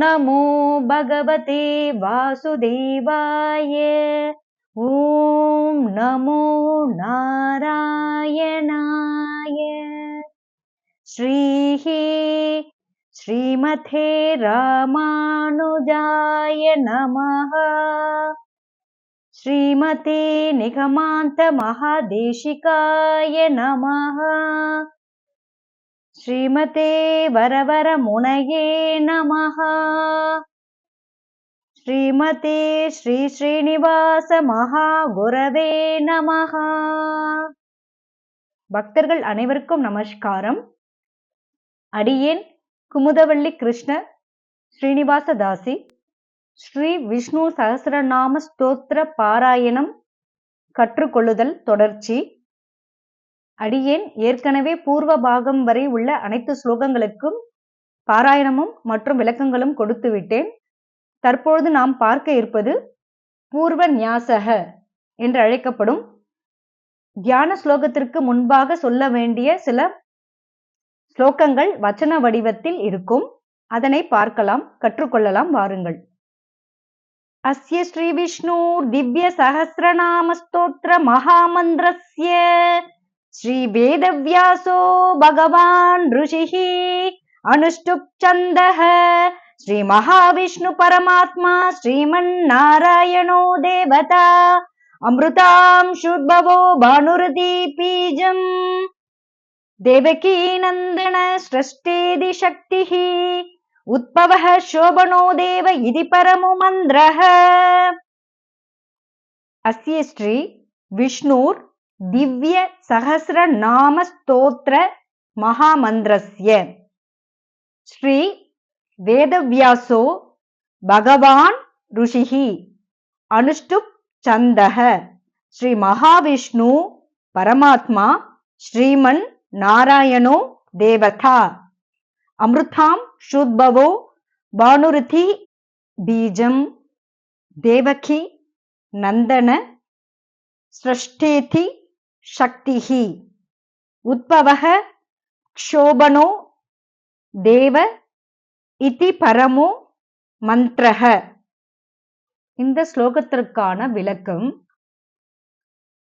नमो भगवते वासुदेवाय। ॐ नमो नारायणाय। श्रीः श्रीमथे रामानुजाय नमः। श्रीमते निगमान्तमहादेशिकाय नमः ஸ்ரீமதே வரவர முனையே நமஹா. ஸ்ரீமதே ஸ்ரீ ஸ்ரீனிவாச மகா குரவே நமஹா. பக்தர்கள் அனைவருக்கும் நமஸ்காரம். அடியேன் குமுதவள்ளி கிருஷ்ண ஸ்ரீனிவாச தாசி ஸ்ரீ விஷ்ணு சகசரநாம ஸ்தோத்திர பாராயணம் கற்றுக்கொள்ளுதல் தொடர்ச்சி. அடியேன் ஏற்கனவே பூர்வ பாகம் வரை உள்ள அனைத்து ஸ்லோகங்களுக்கும் பாராயணமும் மற்றும் விளக்கங்களும் கொடுத்து விட்டேன். தற்பொழுது நாம் பார்க்க இருப்பது பூர்வ நியாசக என்று அழைக்கப்படும் தியான ஸ்லோகத்திற்கு முன்பாக சொல்ல வேண்டிய சில ஸ்லோகங்கள் வச்சன வடிவத்தில் இருக்கும். அதனை பார்க்கலாம் கற்றுக்கொள்ளலாம் வாருங்கள். அஸ்ய ஸ்ரீ விஷ்ணு திவ்ய சகசிரநாம ஸ்தோத்திர மகாமந்திரஸ்ய. श्रीवेदव्यासो भगवान् ऋषिः अनुष्टुप् छन्दः श्रीमहाविष्णुपरमात्मा, श्रीमन्नारायणो देवता अमृतांशुद्भवो भानुरदीपीजम्। देवकीनन्दन सृष्टेदिशक्तिः उद्भवः शोभनो देव इति परमो मन्द्रः अस्य श्री विष्णुर् திவ்ய சகசிர நாம ஸ்தோத்திர மகாமந்திரஸ்ய. ஸ்ரீ வேதவியாசோ பகவான் ருஷிஹி. அனுஷ்டுப் சந்தக. ஸ்ரீ மகாவிஷ்ணு பரமாத்மா ஸ்ரீமன் நாராயணோ தேவதா. அமிர்தாம் ஷுத்பவோ பானுருதி பீஜம். தேவகி நந்தன. ஸ்ரஷ்டேதி சக்திஹி. உத்பவக க்ஷோபனோ தேவ இதி பரமோ மந்திரக இந்த ஸ்லோகத்திற்கான விளக்கம்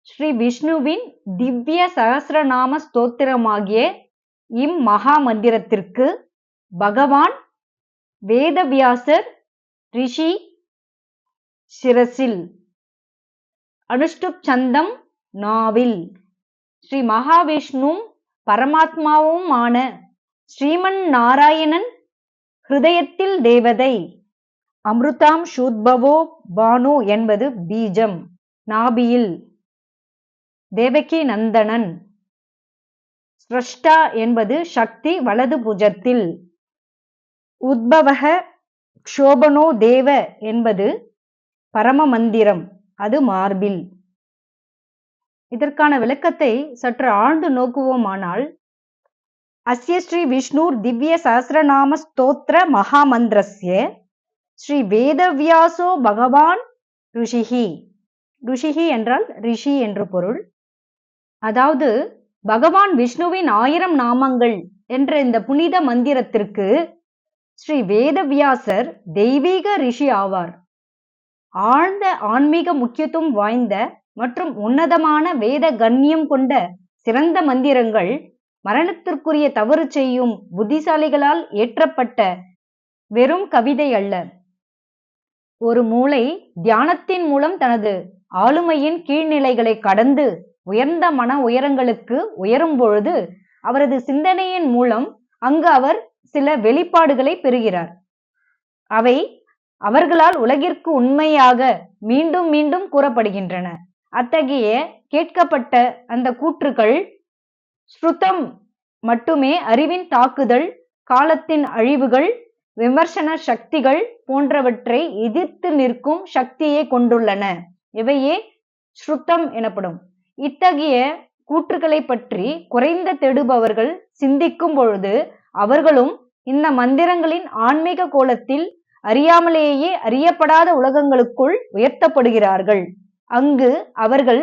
ஸ்ரீ விஷ்ணுவின் திவ்ய சகசிரநாம ஸ்தோத்திரமாகிய இம்மகா மந்திரத்திற்கு பகவான் வேதவியாசர் ரிஷி சிரசில். அனுஷ்டுப் சந்தம் நாவில். ஸ்ரீ மகாவிஷ்ணு பரமாத்மாவுமான ஸ்ரீமன் நாராயணன் ஹிருதயத்தில் தேவதை. அமிர்தாம் ஷூத்பவோ பானு என்பது பீஜம். நாபியில். தேவகி நந்தனன். ஸ்ரஷ்டா என்பது சக்தி வலது புஜத்தில். உத்பவக க்ஷோபனோ தேவ என்பது பரம மந்திரம் அது மார்பில். இதற்கான விளக்கத்தை சற்று ஆழ்ந்து நோக்குவோமானால் அஸ்ய ஸ்ரீ விஷ்ணுர் திவ்ய சஹசிரநாம ஸ்தோத்திர மகாமந்திரஸ்ய ஸ்ரீ வேதவியாசோ பகவான் ருஷிகி ருஷிகி என்றால் ரிஷி என்று பொருள். அதாவது பகவான் விஷ்ணுவின் ஆயிரம் நாமங்கள் என்ற இந்த புனித மந்திரத்திற்கு ஸ்ரீ வேதவியாசர் தெய்வீக ரிஷி ஆவார். ஆழ்ந்த ஆன்மீக முக்கியத்துவம் வாய்ந்த மற்றும் உன்னதமான வேத கண்ணியம் கொண்ட சிறந்த மந்திரங்கள் மரணத்திற்குரிய தவறு செய்யும் புத்திசாலிகளால் ஏற்றப்பட்ட வெறும் கவிதை அல்ல. ஒரு மூளை தியானத்தின் மூலம் தனது ஆளுமையின் கீழ்நிலைகளை கடந்து உயர்ந்த மன உயரங்களுக்கு உயரும் பொழுது அவரது சிந்தனையின் மூலம் அங்கு அவர் சில வெளிப்பாடுகளை பெறுகிறார். அவை அவர்களால் உலகிற்கு உண்மையாக மீண்டும் மீண்டும் கூறப்படுகின்றன. அத்தகைய கேட்கப்பட்ட அந்த கூற்றுக்கள் ஸ்ருதம் மட்டுமே அறிவின் தாக்குதல் காலத்தின் அழிவுகள் விமர்சன சக்திகள் போன்றவற்றை எதிர்த்து நிற்கும் சக்தியை கொண்டுள்ளன. இவையே ஸ்ருத்தம் எனப்படும். இத்தகைய கூற்றுக்களை பற்றி குறைந்த தேடுபவர்கள் சிந்திக்கும் பொழுது அவர்களும் இந்த மந்திரங்களின் ஆன்மீக கோலத்தில் அறியாமலேயே அறியப்படாத உலகங்களுக்குள் உயர்த்தப்படுகிறார்கள். அங்கு அவர்கள்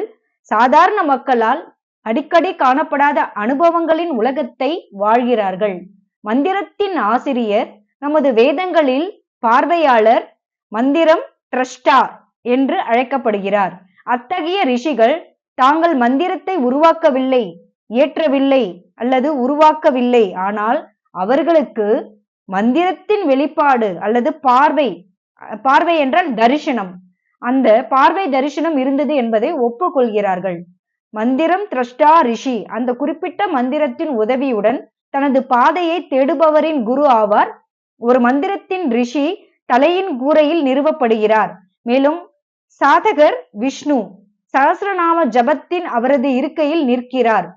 சாதாரண மக்களால் அடிக்கடி காணப்படாத அனுபவங்களின் உலகத்தை வாழ்கிறார்கள். மந்திரத்தின் ஆசிரியர் நமது வேதங்களில் பார்வையாளர் மந்திரம் ட்ரஸ்டா என்று அழைக்கப்படுகிறார். அத்தகைய ரிஷிகள் தாங்கள் மந்திரத்தை உருவாக்கவில்லை இயற்றவில்லை அல்லது உருவாக்கவில்லை. ஆனால் அவர்களுக்கு மந்திரத்தின் வெளிப்பாடு அல்லது பார்வை பார்வை என்றால் தரிசனம் அந்த பார்வை தரிசனம் இருந்தது என்பதை ஒப்புக்கொள்கிறார்கள். மந்திரம் திரஷ்டா ரிஷி. அந்த குறிப்பிட்ட மந்திரத்தின் உதவியுடன் தனது பாதையை தேடுபவரின் குரு ஆவார். ஒரு மந்திரத்தின் ரிஷி தலையின் கூரையில் நிறுவப்படுகிறார். மேலும் சாதகர் விஷ்ணு. சகசிரநாம ஜபத்தின் அவரது இருக்கையில் நிற்கிறார்.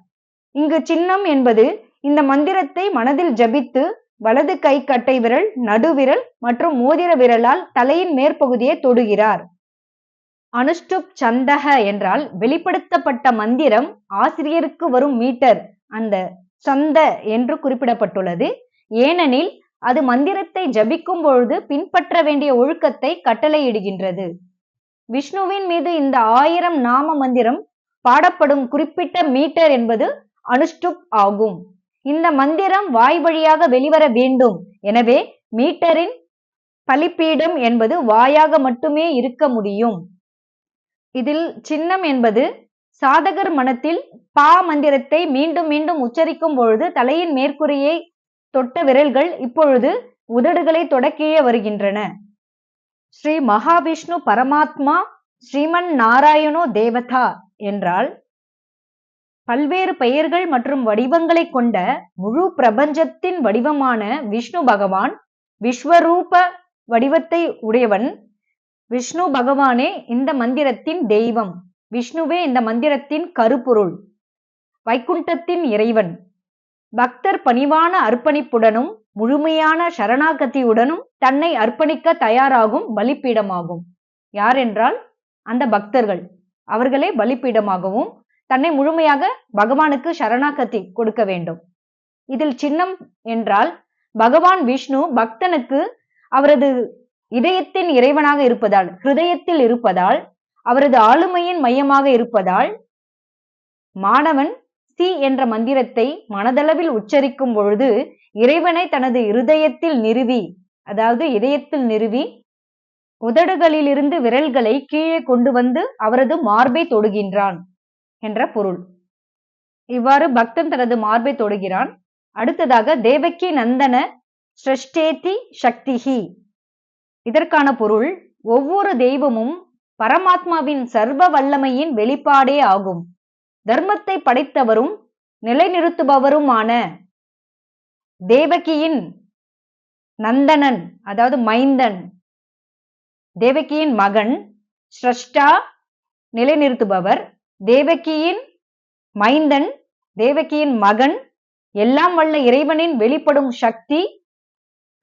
இங்கு சின்னம் என்பது இந்த மந்திரத்தை மனதில் ஜபித்து வலது கை கட்டை விரல் நடுவிரல் மற்றும் மோதிர விரலால் தலையின் மேற்பகுதியை தொடுகிறார். அனுஷ்டுப் சந்தக என்றால் வெளிப்படுத்தப்பட்ட மந்திரம் ஆசிரியருக்கு வரும் மீட்டர். அந்த சந்த என்று குறிப்பிடப்பட்டுள்ளது. ஏனெனில் அது மந்திரத்தை ஜபிக்கும் பொழுது பின்பற்ற வேண்டிய ஒழுக்கத்தை கட்டளையிடுகின்றது. விஷ்ணுவின் மீது இந்த ஆயிரம் நாம மந்திரம் பாடப்படும் குறிப்பிட்ட மீட்டர் என்பது அனுஷ்டுப் ஆகும். இந்த மந்திரம் வாய் வழியாக வெளிவர வேண்டும். எனவே மீட்டரின் பலிப்பீடம் என்பது வாயாக மட்டுமே இருக்க முடியும். இதில் சின்னம் என்பது சாதகர் மனத்தில் பா மந்திரத்தை மீண்டும் மீண்டும் உச்சரிக்கும் பொழுது தலையின் மேற்கூரையை தொட்ட விரல்கள் இப்பொழுது உதடுகளை தொடக்கியே வருகின்றன. ஸ்ரீ மகாவிஷ்ணு பரமாத்மா ஸ்ரீமன் நாராயணோ தேவதா என்றால் பல்வேறு பெயர்கள் மற்றும் வடிவங்களை கொண்ட முழு பிரபஞ்சத்தின் வடிவமான விஷ்ணு பகவான் விஸ்வரூப வடிவத்தை உடையவன் விஷ்ணு பகவானே இந்த மந்திரத்தின் தெய்வம். விஷ்ணுவே இந்த மந்திரத்தின் கருப்பொருள். வைக்குண்டத்தின் இறைவன். பக்தர் பணிவான அர்ப்பணிப்புடனும் முழுமையான சரணாகதியுடனும் தன்னை அர்ப்பணிக்க தயாராகும் பலிப்பீடமாகும். யார் என்றால் அந்த பக்தர்கள். அவர்களே பலிப்பீடமாகவும் தன்னை முழுமையாக பகவானுக்கு சரணாகதி கொடுக்க வேண்டும். இதில் சின்னம் என்றால் பகவான் விஷ்ணு பக்தனுக்கு அவரது இதயத்தின் இறைவனாக இருப்பதால் ஹிருதயத்தில் இருப்பதால் அவரது ஆளுமையின் மையமாக இருப்பதால் மாணவன் சி என்ற மந்திரத்தை மனதளவில் உச்சரிக்கும் பொழுது இறைவனை தனது இருதயத்தில் நிறுவி அதாவது இதயத்தில் நிறுவி உதடுகளிலிருந்து விரல்களை கீழே கொண்டு வந்து அவரது மார்பை தொடுகின்றான் என்ற பொருள். இவ்வாறு பக்தன் தனது மார்பை தொடுகிறான். அடுத்ததாக தேவக்கி நந்தன ஸ்ரஷ்டேதி சக்திஹி. இதற்கான பொருள் ஒவ்வொரு தெய்வமும் பரமாத்மாவின் சர்வ வல்லமையின் வெளிப்பாடே ஆகும். தர்மத்தை படைத்தவரும் நிலைநிறுத்துபவருமான தேவகியின் நந்தனன் அதாவது மைந்தன் தேவகியின் மகன் ஸ்ரஷ்டா நிலைநிறுத்துபவர் தேவகியின் மைந்தன் தேவகியின் மகன் எல்லாம் வல்ல இறைவனின் வெளிப்படும் சக்தி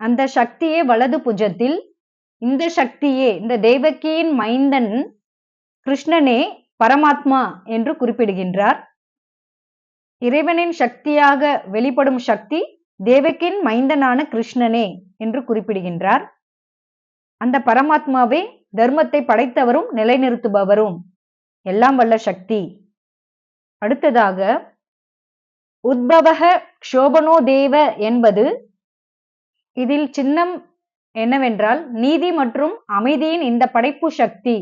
அந்த சக்தியே வலது புஜத்தில் இந்த சக்தியே இந்த தேவகியின் மைந்தன் கிருஷ்ணனே பரமாத்மா என்று குறிப்பிடுகின்றார். இறைவனின் சக்தியாக வெளிப்படும் சக்தி தேவக்கியின் மைந்தனான கிருஷ்ணனே என்று குறிப்பிடுகின்றார். அந்த பரமாத்மாவே தர்மத்தை படைத்தவரும் நிலைநிறுத்துபவரும். எல்லாம் வல்ல சக்தி. அடுத்ததாக உத்பவக க்ஷோபனோ தேவ என்பது இதில் சின்னம் என்னவென்றால் நீதி மற்றும் அமைதியின் இந்த படைப்பு சக்தி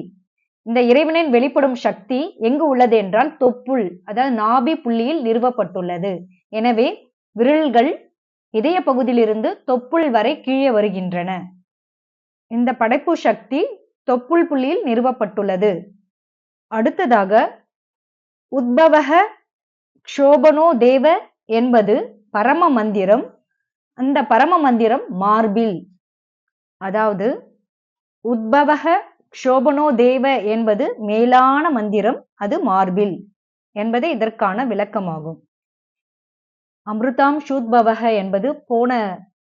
இந்த இறைவனின் வெளிப்படும் சக்தி எங்கு உள்ளது என்றால் தொப்புள் அதாவது நாபி புள்ளியில் நிறுவப்பட்டுள்ளது. எனவே விரல்கள் இதய பகுதியிலிருந்து தொப்புள் வரை கீழே வருகின்றன. இந்த படைப்பு சக்தி தொப்புள் புள்ளியில் நிறுவப்பட்டுள்ளது. அடுத்ததாக உத்பவக க்ஷோபனோ தேவ என்பது பரம மந்திரம் அந்த பரம மந்திரம் மார்பில். அதாவது உத்பவக க்ஷோபனோ தேவ என்பது மேலான மந்திரம் அது மார்பில் என்பதே இதற்கான விளக்கமாகும். அமிர்தாம் ஷூத்பவக என்பது போன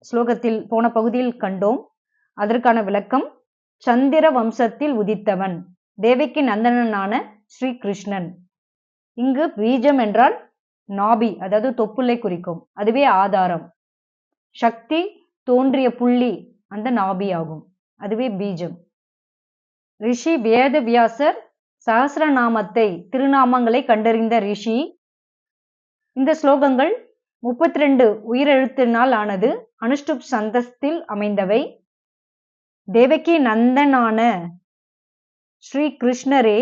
ஸ்லோகத்தில் போன பகுதியில் கண்டோம். அதற்கான விளக்கம் சந்திர வம்சத்தில் உதித்தவன் தேவைக்கு நந்தனனான ஸ்ரீ கிருஷ்ணன் இங்கு பீஜம் என்றால் நாபி அதாவது தொப்புளை குறிக்கும் அதுவே ஆதாரம். சக்தி தோன்றிய புள்ளி அந்த நாபி ஆகும். அதுவே பீஜம். ரிஷி வேத வியாசர் சகசிரநாமத்தை திருநாமங்களை கண்டறிந்த ரிஷி. இந்த ஸ்லோகங்கள் முப்பத்தி ரெண்டு உயிரெழுத்தினால் ஆனது அனுஷ்டுப் சந்தஸ்தில் அமைந்தவை. தேவகி நந்தனான ஸ்ரீ கிருஷ்ணரே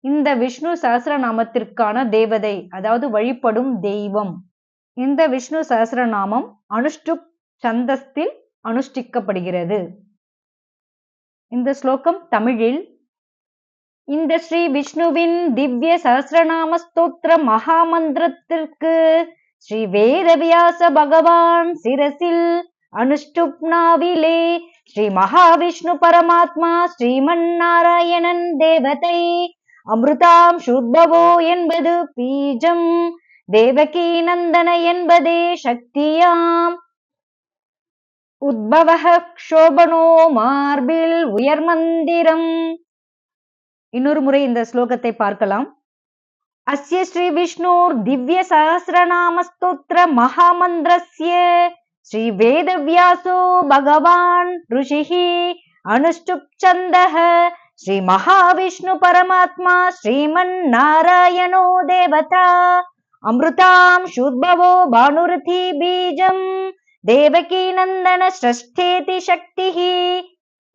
இந்த விஷ்ணு சஹஸ்ரநாமத்திற்கான தேவதை அதாவது வழிபடும் தெய்வம். இந்த விஷ்ணு சஹஸ்ரநாமம் அனுஷ்டுப் சந்தஸ்தில் அனுஷ்டிக்கப்படுகிறது. இந்த ஸ்லோகம் தமிழில் இந்த ஸ்ரீ விஷ்ணுவின் திவ்ய சஹஸ்ரநாம ஸ்தோத்திர மகாமந்திரத்திற்கு ஸ்ரீ வேதவியாச பகவான் சிரசில் அனுஷ்டுப்னாவிலே ஸ்ரீ மகாவிஷ்ணு பரமாத்மா ஸ்ரீமன் நாராயணன் தேவதை அமிர்தாம் சுத்பவோ என்பது பீஜம் தேவகி நந்தன என்பதே சக்தியாம். உத்பவ க்ஷோபனோ மார்பில் உயர்மந்திரம். இன்னொரு முறை இந்த ஸ்லோகத்தை பார்க்கலாம். அஸ்ய ஸ்ரீ விஷ்ணுர் திவ்ய சஹசிரநாம ஸ்தோத்திர மகாமந்திரஸ்ய. ஸ்ரீ வேதவியாசோ பகவான் ருஷிஹி அனுஷ்டுப் சந்தஹ ஸ்ரீ மகாவிஷ்ணு பரமாத்மா ஸ்ரீமன் நாராயணோ தேவதா. அமிர்தாம் சுத்பவோ பானுரதி பீஜம். தேவகி நந்தன ஸ்ரஷ்டேதி சக்திः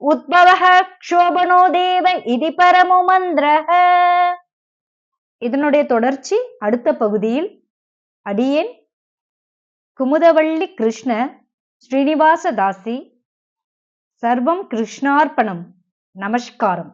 உத்பவः க்ஷோபனோ தேவ இதி பரமு மந்திரः இதனுடைய தொடர்ச்சி அடுத்த பகுதியில் அடியேன் குமுதவள்ளி கிருஷ்ண ஸ்ரீனிவாச தாசி. சர்வம் கிருஷ்ணார்ப்பணம் நமஸ்காரம்.